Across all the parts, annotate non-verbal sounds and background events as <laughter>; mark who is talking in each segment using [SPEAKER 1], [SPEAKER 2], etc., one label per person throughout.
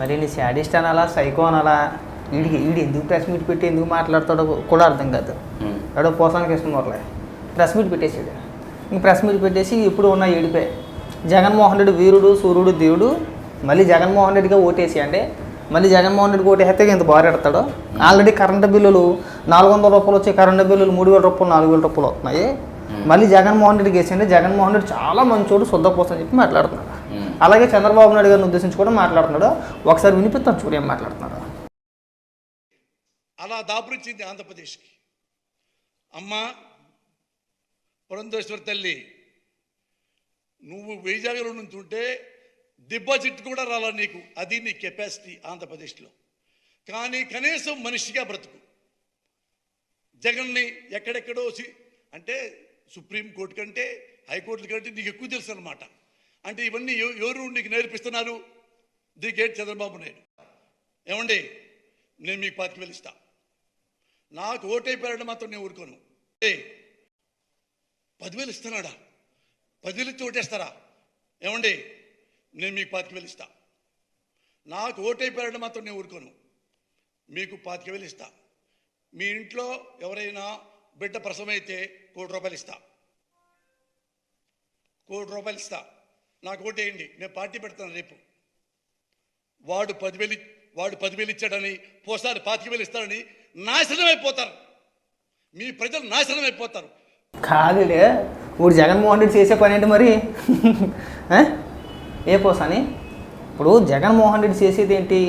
[SPEAKER 1] మరి నీ శాడిస్ట్ అనాలా సైకో అనాలా? వీడికి వీడు ఎందుకు ప్రెస్ మీట్ పెట్టి ఎందుకు మాట్లాడతాడో కూడా అర్థం కాదు. ఎవడో పోసానికి ఇష్టం మొదలే ప్రెస్ మీట్ పెట్టేసాడు. ఇంక ప్రెస్ మీట్ పెట్టేసి ఇప్పుడు ఉన్న ఏడిపే. జగన్మోహన్ రెడ్డి వీరుడు సూర్యుడు దేవుడు మళ్ళీ జగన్మోహన్ రెడ్డిగా ఓటేసి అంటే మళ్ళీ జగన్మోహన్ రెడ్డికి ఓటేస్తే ఇంత బారెడతాడు ఆల్రెడీ కరెంటు బిల్లులు నాలుగు వందల రూపాయలు వచ్చే కరెంటు బిల్లులు మూడు వేల రూపాయలు నాలుగు వేల రూపాయలు వస్తున్నాయి. మళ్ళీ జగన్మోహన్ రెడ్డికి వేసింటే జగన్మోహన్ రెడ్డి చాలా మంచోడు శుద్ధపోసం చెప్పి మాట్లాడుతున్నాడు. అలాగే చంద్రబాబు నాయుడు గారిని ఉద్దేశించి కూడా మాట్లాడుతున్నాడు. ఒకసారి వినిపిస్తాను చూడు ఏం మాట్లాడుతున్నాడు.
[SPEAKER 2] అలా దాపురించింది ఆంధ్రప్రదేశ్కి. అమ్మ పురంధేశ్వరి తల్లి నువ్వు వైజాగ్లో నుంచి ఉంటే డిపాజిట్ కూడా రాలా నీకు? అది నీ కెపాసిటీ ఆంధ్రప్రదేశ్లో. కానీ కనీసం మనిషిగా బ్రతుకు. జగన్ని ఎక్కడెక్కడో అంటే సుప్రీం కోర్టు కంటే హైకోర్టు కంటే నీకు ఎక్కువ తెలుసు అనమాట అంటే ఇవన్నీ ఎవరు నీకు నేర్పిస్తున్నారు? ది గేట్ చంద్రబాబు నాయుడు ఏమండి? నేను మీకు పాతికి వేలు నాకు ఓటైపోయాడు మాత్రం నేను ఊరుకోను. ఏ పదివేలు ఇస్తున్నాడా? పదివేలు ఇచ్చి ఓటేస్తారా? ఏమండి? నేను మీకు పాతిక వేలు ఇస్తా. నాకు ఓటైపోయాడు మాత్రం నేను ఊరుకోను. మీకు పాతిక వేలు ఇస్తా. మీ ఇంట్లో ఎవరైనా బిడ్డ ప్రసవమైతే కోటి రూపాయలు ఇస్తా. కోటి రూపాయలు ఇస్తా. నాకు ఓటేయండి నేను పార్టీ పెడతాను రేపు. వాడు పదివేలు వాడు పదివేలు ఇచ్చాడని పోసారి పాతిక వేలు ఇస్తాడని నాశనం అయిపోతారు మీ ప్రజలు నాశనం అయిపోతారు
[SPEAKER 1] కాదులే ఇప్పుడు జగన్మోహన్ రెడ్డి చేసే పని ఏంటి మరి? <laughs> ఏ పోసాని? ఇప్పుడు జగన్మోహన్ రెడ్డి చేసేది ఏంటి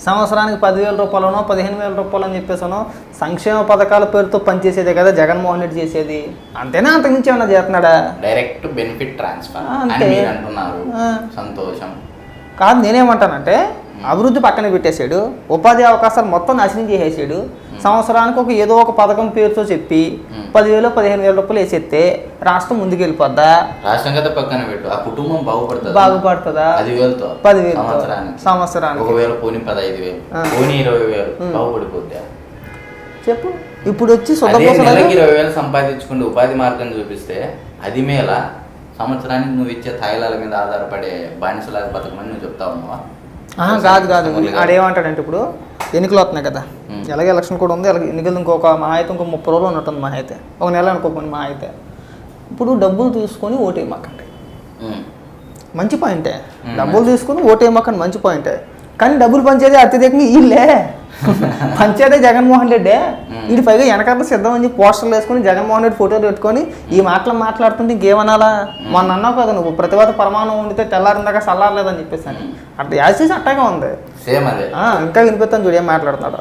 [SPEAKER 1] సంవత్సరానికి పదివేల రూపాయలనో పదిహేను వేల రూపాయలు అని చెప్పేసానో సంక్షేమ పథకాల పేరుతో పనిచేసేదే కదా జగన్మోహన్ రెడ్డి చేసేది. అంతేనా? అంతకుమించి ఏమన్నా చేస్తున్నాడా?
[SPEAKER 3] డైరెక్ట్ బెనిఫిట్ ట్రాన్స్ఫర్
[SPEAKER 1] అంతే.
[SPEAKER 3] అంటున్నారు. సంతోషం.
[SPEAKER 1] కాదు నేనేమంటానంటే అభివృద్ధి పక్కన పెట్టేశాడు ఉపాధి అవకాశాలు మొత్తం నాశనం చేసేసాడు సంవత్సరానికి ఒక ఏదో ఒక పథకం పేరుతో చెప్పి. పదివేలు పదిహేను వేల రూపాయలు వేసేస్తే రాష్ట్రం ముందుకు వెళ్ళిపోద్దా
[SPEAKER 3] రాష్ట్రం కదా పక్కన పెట్టు. ఆ కుటుంబం బాగుపడుతుంది?
[SPEAKER 1] బాగుపడుతుందా?
[SPEAKER 3] పదివేలతో?
[SPEAKER 1] పదివేలతో.
[SPEAKER 3] సంవత్సరానికి.
[SPEAKER 1] సంవత్సరానికి.
[SPEAKER 3] ఒకవేళ పోనీ పదహైదు వేలు. పోనీ ఇరవై వేలు బాగుపడిపోద్దా?
[SPEAKER 1] చెప్పు. ఇప్పుడు వచ్చి
[SPEAKER 3] ఇరవై వేలు సంపాదించుకుంటే ఉపాధి మార్గం చూపిస్తే అది మేల సంవత్సరానికి నువ్వు ఇచ్చే తాయిలాల మీద ఆధారపడే బానిసలాగా బతకమని నువ్వు చెప్తా ఉన్నావా?
[SPEAKER 1] కాదు కాదు. ఆడేమంటాడంటే ఇప్పుడు ఎన్నికలు వస్తున్నాయి కదా. ఎలాగే ఎలక్షన్ కూడా ఉంది. అలాగే ఎన్నికలు ఇంకొక మా అయితే ఇంకో ముప్పై రోజులు ఉన్నట్టుంది మా అయితే. ఒక నెల అనుకోకుండా మా అయితే. ఇప్పుడు డబ్బులు తీసుకొని ఓటేయమాకండి. మంచి పాయింటే. డబ్బులు తీసుకొని ఓటేయమాకండి మంచి పాయింటే. కానీ డబ్బులు పంచేది అత్యధికంగా వీళ్ళే. <laughs> పంచేదే జగన్మోహన్ రెడ్డి. వీడి పైగా వెనకాల సిద్ధం అని పోస్టర్లు వేసుకొని జగన్మోహన్ రెడ్డి ఫోటోలు పెట్టుకొని ఈ మాటలు మాట్లాడుతుంటే ఇంకేమనాలా? మొన్న అన్నావు కదా నువ్వు ప్రతివాత ప్రమాణం ఉండితే తెల్లారిందాక చల్లారలేదని చెప్పేసి అని అట్లా యాసేసి అట్టాగే ఉంది.
[SPEAKER 3] సేమ్ అదే.
[SPEAKER 1] ఆ, ఇంకా వినిపిస్తాను చూడు ఏం మాట్లాడుతున్నాడు.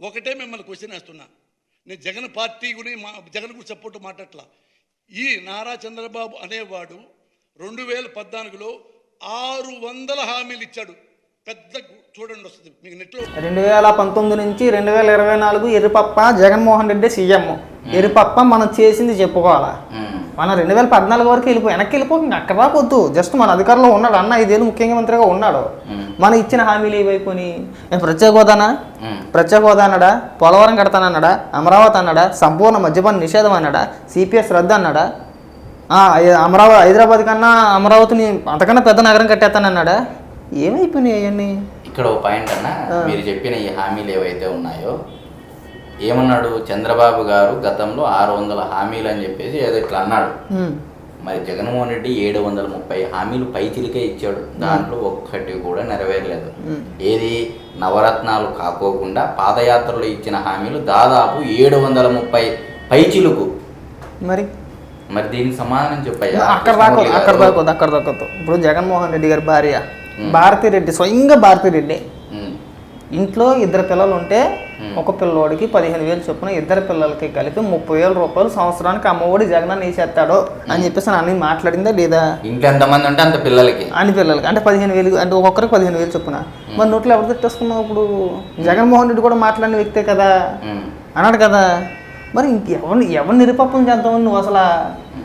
[SPEAKER 2] ఒకటే మిమ్మల్ని క్వశ్చన్ వేస్తున్నా. నేను జగన్ పార్టీ గురించి మా జగన్ గురించి సపోర్ట్ మాట్లాడట్లా. ఈ నారా చంద్రబాబు అనేవాడు రెండు వేల పద్నాలుగులో ఆరు వందల హామీలు ఇచ్చాడు. పెద్ద చూడండి వస్తుంది. మీకు నెట్లో
[SPEAKER 1] రెండు వేల పంతొమ్మిది నుంచి రెండు వేల ఇరవై నాలుగు ఎరుపప్ప జగన్మోహన్ రెడ్డి సీఎం. ఎరుపప్ప మనం చేసింది చెప్పుకోవాలా. మనం రెండు వేల పద్నాలుగు వరకు వెళ్ళిపో వెనక్కి వెళ్ళిపో ఇంకా అక్కడ రాకొద్దు జస్ట్ మన అధికారంలో ఉన్నాడు. అన్న ఐదేళ్ళు ముఖ్యమంత్రిగా ఉన్నాడు. మనం ఇచ్చిన హామీలు ఏవైపోయి ప్రత్యేక హోదానా. ప్రత్యేక హోదా అన్నాడా? పోలవరం కడతానన్నాడా అమరావతి అన్నాడా? సంపూర్ణ మద్యపాన నిషేధం అన్నాడా? సిపిఎస్ రద్దు అన్నాడా? అమరావతి హైదరాబాద్ కన్నా అమరావతిని అంతకన్నా పెద్ద నగరం కట్టేస్తానన్నాడా? ఏమైపోయినాయి అవన్నీ
[SPEAKER 3] ఇక్కడ ఒక పాయింట్ అన్న. మీరు చెప్పిన ఈ హామీలు ఏవైతే ఉన్నాయో ఏమన్నాడు చంద్రబాబు గారు గతంలో ఆరు వందల హామీలు అని చెప్పేసి ఏదో ఇట్లా అన్నాడు. మరి జగన్మోహన్ రెడ్డి ఏడు వందల ముప్పై హామీలు పైచిలికే ఇచ్చాడు దాంట్లో ఒక్కటి కూడా నెరవేరలేదు. ఏది నవరత్నాలు కాకోకుండా పాదయాత్రలో ఇచ్చిన హామీలు దాదాపు ఏడు వందల ముప్పై పైచిలుకు
[SPEAKER 1] మరి
[SPEAKER 3] మరి దీనికి సమాధానం చెప్పయ్యా
[SPEAKER 1] అక్కడ దాకొద్దు అక్కడ. దాకొద్దు అక్కడ ఇప్పుడు జగన్మోహన్ రెడ్డి గారి భార్య. భారతిరెడ్డి స్వయంగా భారతిరెడ్డి. ఇంట్లో ఇద్దరు పిల్లలు ఉంటే. ఒక పిల్లోడికి పదిహేను వేలు చొప్పున ఇద్దరు పిల్లలకి కలిపి ముప్పై వేల రూపాయలు సంవత్సరానికి అమ్మఒడి జగన్ వేసేస్తాడు అని చెప్పేసి అని మాట్లాడిందా లేదా?
[SPEAKER 3] ఇంట్లో ఎంతమంది ఉంటే అంత పిల్లలకి.
[SPEAKER 1] అని పిల్లలకి. అంటే పదిహేను వేలు అంటే ఒక్కొక్కరికి పదిహేను వేలు చొప్పున. మరి నోట్లో ఎవరు తిట్టేసుకున్నావు ఇప్పుడు? జగన్మోహన్ రెడ్డి కూడా మాట్లాడిన వ్యక్తే కదా. అన్నాడు కదా. మరి ఎవరు నిరుపప్పం చేద్దామని నువ్వు అసలు?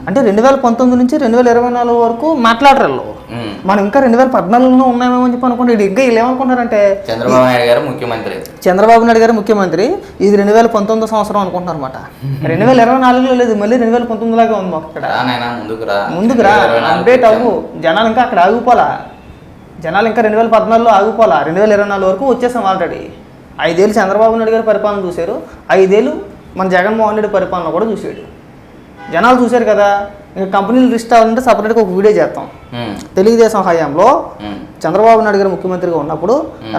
[SPEAKER 1] అంటే రెండు వేల పంతొమ్మిది నుంచి రెండు వేల ఇరవై నాలుగు వరకు మాట్లాడరు. మనం ఇంకా రెండు వేల పద్నాలుగులో ఉన్నామేమో అని చెప్పి అనుకుంటే ఇంకా వీళ్ళు ఏమనుకుంటారంటే
[SPEAKER 3] చంద్రబాబు నాయుడు గారు ముఖ్యమంత్రి.
[SPEAKER 1] చంద్రబాబు నాయుడు గారు ముఖ్యమంత్రి. ఇది రెండు వేల పంతొమ్మిదో సంవత్సరం అనుకుంటున్నారు అనమాట రెండు వేల ఇరవై నాలుగులో లేదు మళ్ళీ రెండు వేల పంతొమ్మిది లాగా ఉంది మాకు ఇక్కడ.
[SPEAKER 3] రా నాయనా ముందుకు రా.
[SPEAKER 1] ముందుకు రా.
[SPEAKER 3] ఇరవై నాలుగు
[SPEAKER 1] అప్డేట్. అవ్వు. జనాలు ఇంకా అక్కడ ఆగిపోలా. జనాలు ఇంకా రెండు వేల పద్నాలుగులో ఆగిపోలా. రెండు వేల ఇరవై నాలుగు వరకు వచ్చేసాం ఆల్రెడీ ఐదేళ్ళు చంద్రబాబు నాయుడు గారి పరిపాలన చూశారు. ఐదేళ్ళు మన జగన్మోహన్ రెడ్డి పరిపాలన కూడా చూసాడు. జనాలు చూశారు కదా ఇంకా కంపెనీలు లిస్ట్ అవ్వాలంటే సపరేట్గా ఒక వీడియో చేస్తాం. తెలుగుదేశం హయాంలో చంద్రబాబు నాయుడు గారు ముఖ్యమంత్రిగా ఉన్నప్పుడు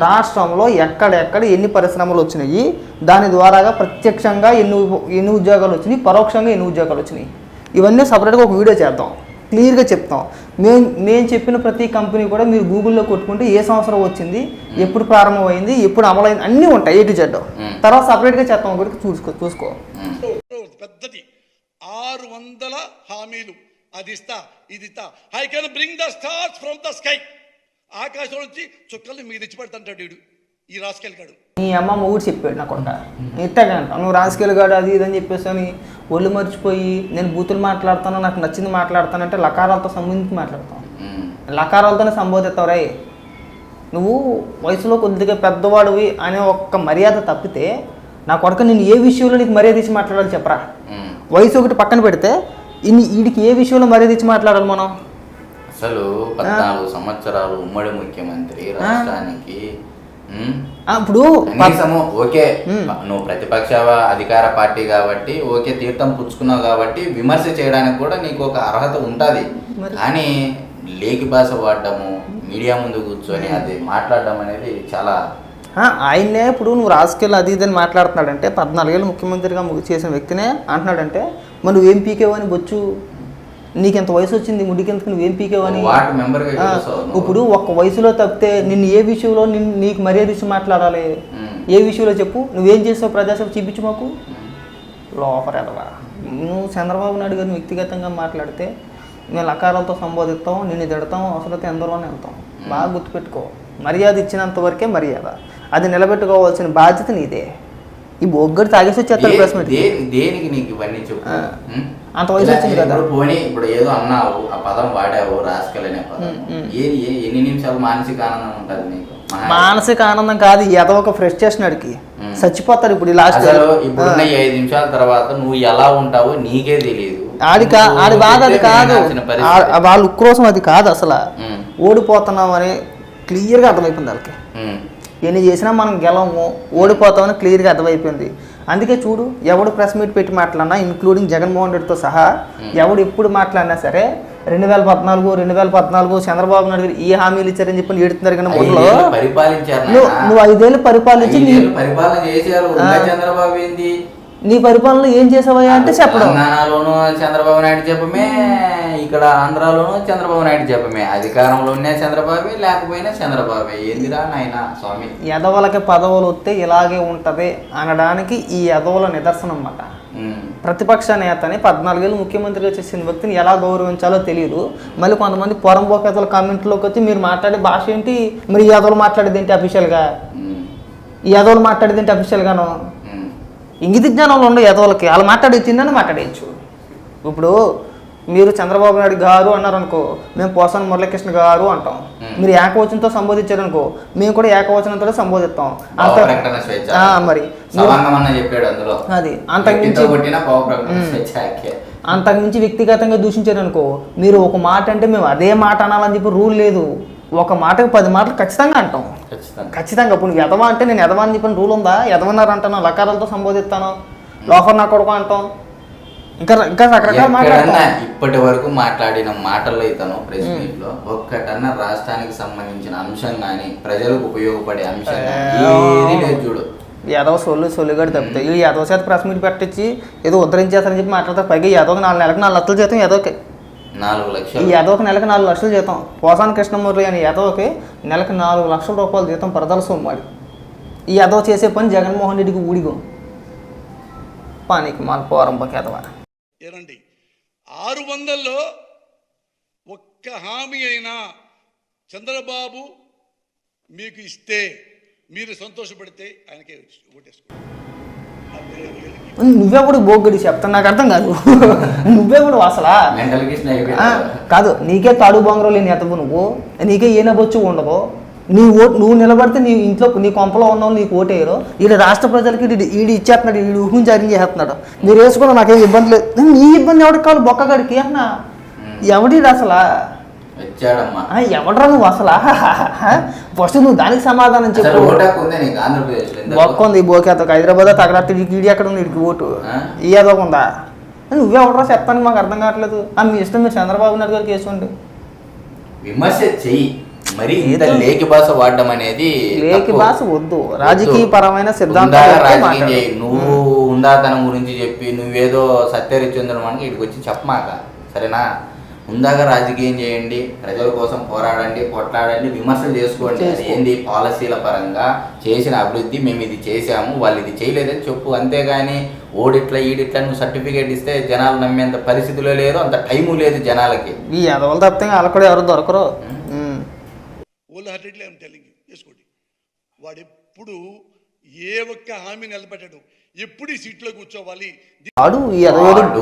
[SPEAKER 1] రాష్ట్రంలో ఎక్కడెక్కడ ఎన్ని పరిశ్రమలు వచ్చినాయి దాని ద్వారాగా ప్రత్యక్షంగా ఎన్ని ఎన్ని ఉద్యోగాలు వచ్చినాయి పరోక్షంగా ఎన్ని ఉద్యోగాలు వచ్చినాయి. ఇవన్నీ సపరేట్గా ఒక వీడియో చేద్దాం. క్లియర్గా చెప్తాం. మేము మేము చెప్పిన ప్రతి కంపెనీ కూడా మీరు గూగుల్లో కొట్టుకుంటే ఏ సంవత్సరం వచ్చింది ఎప్పుడు ప్రారంభమైంది ఎప్పుడు అమలైంది అన్నీ ఉంటాయి ఏ టు జెడ్. తర్వాత సపరేట్గా చేస్తాం ఒకటి చూసుకో చూసుకో.
[SPEAKER 2] పెద్దది. ఆరు వందల హామీలు. అది ఇస్తా ఇది ఇస్తా. I can bring the stars from the sky ఆకాశం నుంచి చుక్కల్ని మీకు తెచ్చి పెడతాంటాడు వీడు. ఈ రాసుకెళ్ళాడు
[SPEAKER 1] నీ అమ్మ మొగుడు చెప్పాడు నా కొడుక. ఇట్టగంట నువ్వు రాజకీయాలుగాడు అది ఇది అని చెప్పేసి అని ఒళ్ళు మర్చిపోయి నేను బూతులు మాట్లాడతాను నాకు నచ్చింది మాట్లాడతానంటే లకారాలతో సంబంధించి మాట్లాడతాం.
[SPEAKER 3] ఉమ్.
[SPEAKER 1] లకారాలతోనే సంబోధిస్తావు రే. నువ్వు వయసులో కొద్దిగా పెద్దవాడివి అనే ఒక్క మర్యాద తప్పితే నా కొడుక నేను ఏ విషయంలో నీకు మర్యాద ఇచ్చి మాట్లాడాలి చెప్పరా. వయసు ఒకటి పక్కన పెడితే ఇన్ని వీడికి ఏ విషయంలో మర్యాద ఇచ్చి మాట్లాడాలి మనం?
[SPEAKER 3] అసలు పద్నాలుగు సంవత్సరాలు ఉమ్మడి ముఖ్యమంత్రి రాష్ట్రానికి
[SPEAKER 1] ఇప్పుడు
[SPEAKER 3] కనీసము ఓకే. నువ్వు ప్రతిపక్ష అధికార పార్టీ కాబట్టి ఓకే తీర్థం పుచ్చుకున్నావు కాబట్టి విమర్శ చేయడానికి కూడా నీకు ఒక అర్హత ఉంటుంది. కానీ లేకి భాష వాడడము మీడియా ముందు కూర్చొని అది మాట్లాడడం అనేది చాలా
[SPEAKER 1] ఆ, ఆయన్నే ఇప్పుడు నువ్వు రాజకీయాలు అది ఇది అని మాట్లాడుతున్నాడంటే పద్నాలుగేళ్ళు ముఖ్యమంత్రిగా చేసిన వ్యక్తినే అంటున్నాడంటే మరి నువ్వేం పీకేవని బొచ్చు. నీకెంత వయసు వచ్చింది ముడికెందుకు నువ్వేం పీకేవని?
[SPEAKER 3] గెలుస్తావు నువ్వు.
[SPEAKER 1] ఇప్పుడు ఒక్క వయసులో తప్పితే నిన్ను ఏ విషయంలో నిన్ను నీకు మర్యాద ఇచ్చి మాట్లాడాలి. ఏ విషయంలో చెప్పు? నువ్వేం చేసావు ప్రజాసేవ చూపించు మాకు. లోపర్ ఎదవా. నువ్వు చంద్రబాబు నాయుడు గారిని వ్యక్తిగతంగా మాట్లాడితే మేము లకారాలతో సంబోధిస్తాం నిన్ను తిడతాం అవసరమైతే ఎందరోనే వెళ్తాం. బాగా గుర్తుపెట్టుకో. మర్యాద ఇచ్చినంత వరకే మర్యాద. అది నిలబెట్టుకోవాల్సిన బాధ్యత నీదే. ఈ బొగ్గడి తాగేసి ప్రెస్ మీట్
[SPEAKER 3] దే- దేనికి నీకు ఇవన్నీ చెప్పు?
[SPEAKER 1] అంత వయసు వచ్చింది కదా.
[SPEAKER 3] ఇప్పుడు పోనీ ఇప్పుడు ఏదో అన్నావు ఆ పదం వాడావు రాసుకెళ్ళి అనే పదం.
[SPEAKER 1] ఉమ్, ఉమ్.
[SPEAKER 3] ఏది ఎన్ని నిమిషాలు మానసిక ఆనందం ఉంటుంది నీకు?
[SPEAKER 1] మానసిక ఆనందం. కాదు ఏదో ఒక ఫ్రెష్ చేసినాడికి
[SPEAKER 3] ఉమ్.
[SPEAKER 1] చచ్చిపోతాడు ఇప్పుడు లాస్ట్
[SPEAKER 3] ఈ ఐదు నిమిషాల తర్వాత నువ్వు ఎలా ఉంటావో నీకే తెలియదు
[SPEAKER 1] ఆడి కా ఆడి బాధ అది కాదు. వాళ్ళ ఉక్రోషం అది కాదు అసలు.
[SPEAKER 3] ఉమ్,
[SPEAKER 1] ఓడిపోతున్నాం అని క్లియర్గా అర్థమైపోయింది వాళ్ళకి. ఎన్ని చేసినా మనం గెలవము ఓడిపోతామని క్లియర్గా అర్థమైపోయింది. అందుకే చూడు ఎవడు ప్రెస్ మీట్ పెట్టి మాట్లాడినా ఇంక్లూడింగ్ జగన్మోహన్ రెడ్డితో సహా ఎవడు ఎప్పుడు మాట్లాడినా సరే రెండు వేల పద్నాలుగు రెండు వేల పద్నాలుగు చంద్రబాబు నాయుడు గారు ఈ హామీలు ఇచ్చారని చెప్పి ఏడుతున్నారు కానీ మొదలు నువ్వు. నువ్వు ఐదేళ్ళు పరిపాలించి
[SPEAKER 3] పరిపాలన చంద్రబాబు ఏంది?
[SPEAKER 1] నీ పరిపాలనలో ఏం చేసావయ్యా అంటే చెప్పడం.
[SPEAKER 3] చంద్రబాబు నాయుడు చెప్పమే. ఇక్కడ ఆంధ్రాలోను చంద్రబాబు నాయుడు చెప్పమే అధికారంలో ఉన్న చంద్రబాబే లేకపోయినా చంద్రబాబే. ఏందిరా నాయన స్వామి?
[SPEAKER 1] ఎదవలకి పదవులు వస్తే ఇలాగే ఉంటది అనడానికి ఈ ఎదవల నిదర్శనం అన్నమాట. ప్రతిపక్ష నేతని పద్నాలుగేళ్ళు ముఖ్యమంత్రిగా చేసిన వ్యక్తిని ఎలా గౌరవించాలో తెలియదు మళ్ళీ కొంతమంది పొరంబోకేతల కామెంట్లోకి వచ్చి మీరు మాట్లాడే భాష ఏంటి? మరి ఈ యాదవులు మాట్లాడేది ఏంటి అఫీషియల్గా? యాదవులు మాట్లాడేది ఏంటి అఫీషియల్గాను? ఇంగిత జ్ఞానంలో ఉండే యాదవులకి వాళ్ళు మాట్లాడేది తిందని మాట్లాడేయచ్చు. ఇప్పుడు మీరు చంద్రబాబు నాయుడు గారు అన్నారు అనుకో మేము పోసాన మురళీకృష్ణ గారు అంటాం. మీరు ఏకవచనంతో సంబోధించారనుకో మేము కూడా ఏకవచనంతో సంబోధిస్తాం. అంత మరి. అది. అంతకుమించి. అంతకుమించి వ్యక్తిగతంగా దూషించారనుకో మీరు ఒక మాట అంటే మేము అదే మాట అనాలని చెప్పి రూల్ లేదు. ఒక మాటకు పది మాటలు ఖచ్చితంగా అంటాం.
[SPEAKER 3] ఖచ్చితంగా.
[SPEAKER 1] ఇప్పుడు ఎదవా అంటే నేను ఎదవా అని చెప్పిన రూల్ ఉందా? ఎదవన్నారు అంటాను లకారాలతో సంబోధిస్తాను లోఫర్ నా కొడుకు అంటాం. ఇంకా ఇంకా రకరకాల
[SPEAKER 3] ఎక్కడన్నా
[SPEAKER 1] మాట్లాడతాం.
[SPEAKER 3] ఇప్పటి వరకు మాట్లాడిన మాటల్లో ఇతను ప్రెస్ మీట్లో ఒక్కటన్నా రాష్ట్రానికి సంబంధించిన అంశం కానీ ప్రజలకు ఉపయోగపడే అంశం ఏది లేదు చూడు.
[SPEAKER 1] యాదవ సొల్లు సొల్లుగడి తప్పితే ఈ యాదవ చేత ప్రెస్ మీట్ పెట్టించి ఏదో ఉద్ధరించేస్తారని చెప్పి మాట్లాడతారు. పైగా యాదవకి నాలుగు నెలలకు నాలుగు లక్షలు జీతం యాదవకి.
[SPEAKER 3] నాలుగు
[SPEAKER 1] ఈ
[SPEAKER 3] లక్షలు
[SPEAKER 1] యాదవకి నెలకు నాలుగు లక్షలు జీతం. పోసాని కృష్ణమూర్తి అని యాదవకి నెలకు నాలుగు లక్షల రూపాయలు జీతం పరదల సొమ్మాడు ఈ యాదవ చేసే పని జగన్మోహన్ రెడ్డికి ఊడిగో. పానికి మాల పోరంబకి యాదవ
[SPEAKER 2] ఏనండి ఆరు వందల్లో ఒక్క హామీ అయినా చంద్రబాబు మీకు ఇస్తే మీరు సంతోషపడితే ఆయనకే ఓటేసుకోండి.
[SPEAKER 1] నువ్వెప్పుడు బోగ్గడి చెప్తాను నాకు అర్థం కాదు. నువ్వెప్పుడు అసలా
[SPEAKER 3] కిషన్
[SPEAKER 1] ఆ,
[SPEAKER 3] అయిపోయింది
[SPEAKER 1] కాదు నీకే తాడు బొంగరం లేని ఎతవు నువ్వు. నీకే ఏనబొచ్చు ఉండదు నీ ఓటు నువ్వు నిలబడితే నీ ఇంట్లో నీ కొంపలో ఉన్నావు నీకు ఓటేయరు. వీడు రాష్ట్ర ప్రజలకి ఈడు ఇచ్చేస్తున్నాడు వీడు ఊహం జారీ చేస్తున్నాడు. మీరు వేసుకున్న నాకేం ఇబ్బంది లేదు. నీ ఇబ్బంది ఎవరికి కావాలి? బొక్కగాడికి అన్నా. ఎవడి అసలు? ఎవడ్రా నువ్వు అసలు? <laughs> ఫస్ట్ నువ్వు దానికి సమాధానం చెప్పు.
[SPEAKER 3] ఓటాకు ఉంది
[SPEAKER 1] బోకేతకు హైదరాబాద్ తగలత్తి ఈడి ఎక్కడ ఉంది? ఇడికి ఓటు? ఈ ఏదో ఉందా? నువ్వే ఎవడరా చెప్తాను మాకు అర్థం కావట్లేదు. ఆ మీ ఇష్టం మీరు చంద్రబాబు నాయుడు గారికి వేసుకోండి
[SPEAKER 3] విమర్శ చెయ్యి. మరి ఇంత లేకి భాష వాడడం అనేది తప్పు.
[SPEAKER 1] భాష వద్దు. రాజకీయ పరమైన.
[SPEAKER 3] చేయి నువ్వు ఉందాతనం గురించి చెప్పి నువ్వేదో సత్యరిచంద్రం అని ఇక్కడికి వచ్చి చెప్పమాక. సరేనా? ఉందాక రాజకీయం చేయండి ప్రజల కోసం పోరాడండి కొట్లాడండి విమర్శలు చేసుకోండి. ఏంది? పాలసీల పరంగా చేసిన అభివృద్ధి మేము ఇది చేసాము వాళ్ళు ఇది చేయలేదని చెప్పు. అంతేగాని ఓడిట్లా ఈడిట్లా నువ్వు సర్టిఫికేట్ ఇస్తే జనాలు నమ్మేంత పరిస్థితిలో లేరు అంత టైము లేదు జనాలకి.
[SPEAKER 1] ఈ ఎదవలు తప్పితే వాళ్ళకి కూడా ఎవరు దొరకరు.
[SPEAKER 2] ఓల్ హార్టెడ్లీ ఐఎమ్ టెలింగ్ చేసుకోండి. వాడు ఎప్పుడు ఏ ఒక్క హామీ నిలబెట్టడు. ఎప్పుడు ఈ సీట్లో కూర్చోవాలి?
[SPEAKER 1] వాడు ఈ ఎదవేడు
[SPEAKER 3] వాడు.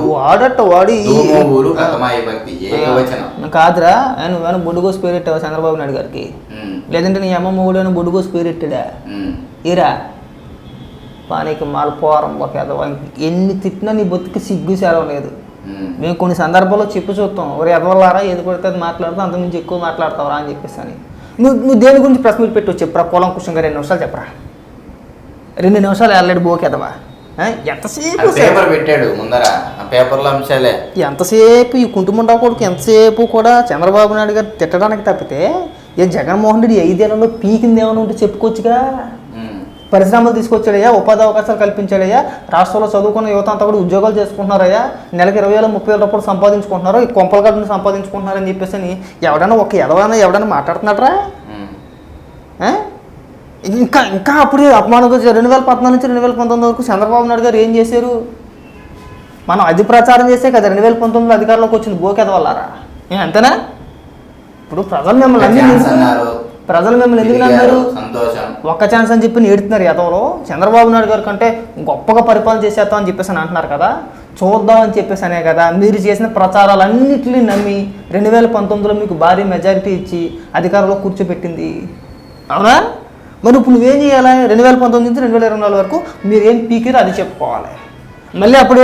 [SPEAKER 1] కాదురా నువ్వేనా బొడ్డుగోసి పేరు పెట్టావా చంద్రబాబు నాయుడు గారికి? లేదంటే నీ అమ్మ పేరు పెట్టాడా?
[SPEAKER 3] ఉమ్.
[SPEAKER 1] ఈరా పానికి మాల పోరం ఒక ఎదవ ఎన్ని తిట్టినా నీ బతుకు సిగ్గు సేవ లేదు. మేము కొన్ని సందర్భాల్లో చెప్పి చూస్తాం. ఒరే ఎదవలారా ఏది పడితే అది మాట్లాడుతాం అంతకుమించి ఎక్కువ మాట్లాడతావరా అని చెప్పేసి అని. నువ్వు నువ్వు దేని గురించి ప్రెస్ మీట్ పెట్టు చెప్పరా? పొలం కుషంగా రెండు నిమిషాలు చెప్పరా? రెండు నిమిషాలు వెళ్ళాడు బోకెదవా? ఎంతసేపు
[SPEAKER 3] పేపర్ పెట్టాడు ముందర. ఆ పేపర్లో అంశాలే.
[SPEAKER 1] ఎంతసేపు ఈ కుంటుముండా కొడుకు ఎంతసేపు కూడా చంద్రబాబు నాయుడు గారు తిట్టడానికి తప్పితే ఏ జగన్మోహన్ రెడ్డి ఐదేళ్ళలో పీకింది ఏమైనా ఉంటే చెప్పుకోవచ్చుగా. పరిశ్రమలు తీసుకొచ్చాడయ్యా ఉపాధి అవకాశాలు కల్పించాడయ్యా రాష్ట్రంలో చదువుకున్న యువత అంతా కూడా ఉద్యోగాలు చేసుకుంటున్నారయ్యా నెలకి ఇరవై వేల ముప్పై వేల రూపాయలు సంపాదించుకుంటున్నారు ఈ కొంపల గడ్డను సంపాదించుకుంటున్నారని చెప్పేసి అని ఎవడైనా ఒక ఎదవైనా ఎవడైనా మాట్లాడుతున్నాడరా? ఇంకా ఇంకా అప్పుడే అపమానంగా రెండు వేల పద్నాలుగు నుంచి రెండు వేల పంతొమ్మిది వరకు చంద్రబాబు నాయుడు గారు ఏం చేశారు? మనం అది ప్రచారం చేసే కదా రెండు వేల పంతొమ్మిదిలో అధికారంలోకి వచ్చింది బోకెద వల్లారా ఏ అంతేనా? ఇప్పుడు ప్రజలు మిమ్మల్ని ప్రజలు మిమ్మల్ని ఎందుకు
[SPEAKER 3] సంతోషం.
[SPEAKER 1] ఒక్క ఛాన్స్ అని చెప్పి నేడుతున్నారు యదవలో చంద్రబాబు నాయుడు గారి కంటే గొప్పగా పరిపాలన చేసేస్తాం అని చెప్పేసి అని అంటున్నారు కదా. చూద్దాం అని చెప్పేసి అనే కదా. మీరు చేసిన ప్రచారాలన్నింటినీ నమ్మి రెండు వేల పంతొమ్మిదిలో మీకు భారీ మెజారిటీ ఇచ్చి అధికారంలో కూర్చోబెట్టింది. అవునా? మరి ఇప్పుడు నువ్వేం చేయాలి? రెండు వేల పంతొమ్మిది నుంచి రెండు వేల ఇరవై నాలుగు వరకు మీరు ఏం పీకిరో అది చెప్పుకోవాలి. మళ్ళీ అప్పుడు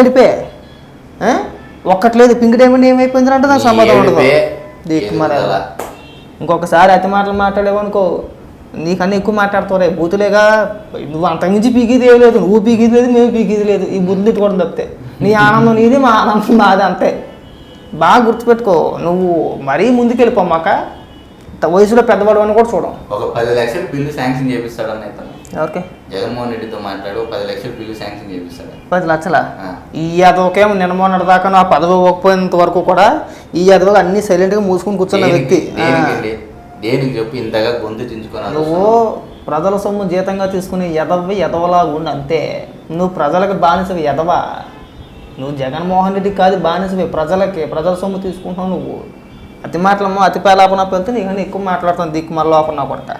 [SPEAKER 1] ఆ? ఒక్కట్లేదు పింక్ డైమండ్ ఏమైపోయింది అంటే నాకు సమాధానం ఉండదు. ఇంకొకసారి అతి మాటలు మాట్లాడేవనుకో నీకన్నా ఎక్కువ మాట్లాడతావు రే బూతులేగా నువ్వు అంతకుమించి పీకిది లేదు నువ్వు పీకిది లేదు మేము పీకిది లేదు ఈ బుద్ధి తిట్టుకోవడం తప్పితే. నీ ఆనందం నీది మా ఆనందం మాది అంతే. బాగా గుర్తుపెట్టుకో నువ్వు మరీ ముందుకెళ్ళిపోమాక వయసులో పెద్దవాడు అని కూడా చూడం.
[SPEAKER 3] ఒక పది లక్షల బిల్లు శాంక్షన్ చేపిస్తాడు ఇతను.
[SPEAKER 1] ఎవరికి?
[SPEAKER 3] జగన్మోహన్ రెడ్డితో మాట్లాడు పది లక్షల బిల్లు శాంక్షన్ చేపిస్తాడు.
[SPEAKER 1] పది లక్షల. ఈ యాదవకేమో నిన్నమోన్నటి దాకా ఆ పదవి ఇవ్వకపోయినంత వరకు కూడా ఈ యాదవ అన్ని సైలెంట్గా మూసుకుని కూర్చున్న వ్యక్తి.
[SPEAKER 3] దేనికి చెప్పి ఇంతగా గొంతు చించుకున్నాను
[SPEAKER 1] నువ్వు ప్రజల సొమ్ము జీతంగా తీసుకుని ఎదవి ఎదవలా ఉండు అంతే. నువ్వు ప్రజలకు బానిసవి ఎదవా నువ్వు జగన్మోహన్ రెడ్డి కాదు బానిసవి. ప్రజలకి ప్రజల సొమ్ము తీసుకుంటున్నావు నువ్వు. అతి మాటలమ్మో అతి పేలాపన పెళ్తే నీకన్నా ఎక్కువ మాట్లాడుతాను దిక్కు మళ్ళీ లోపల నా కొడక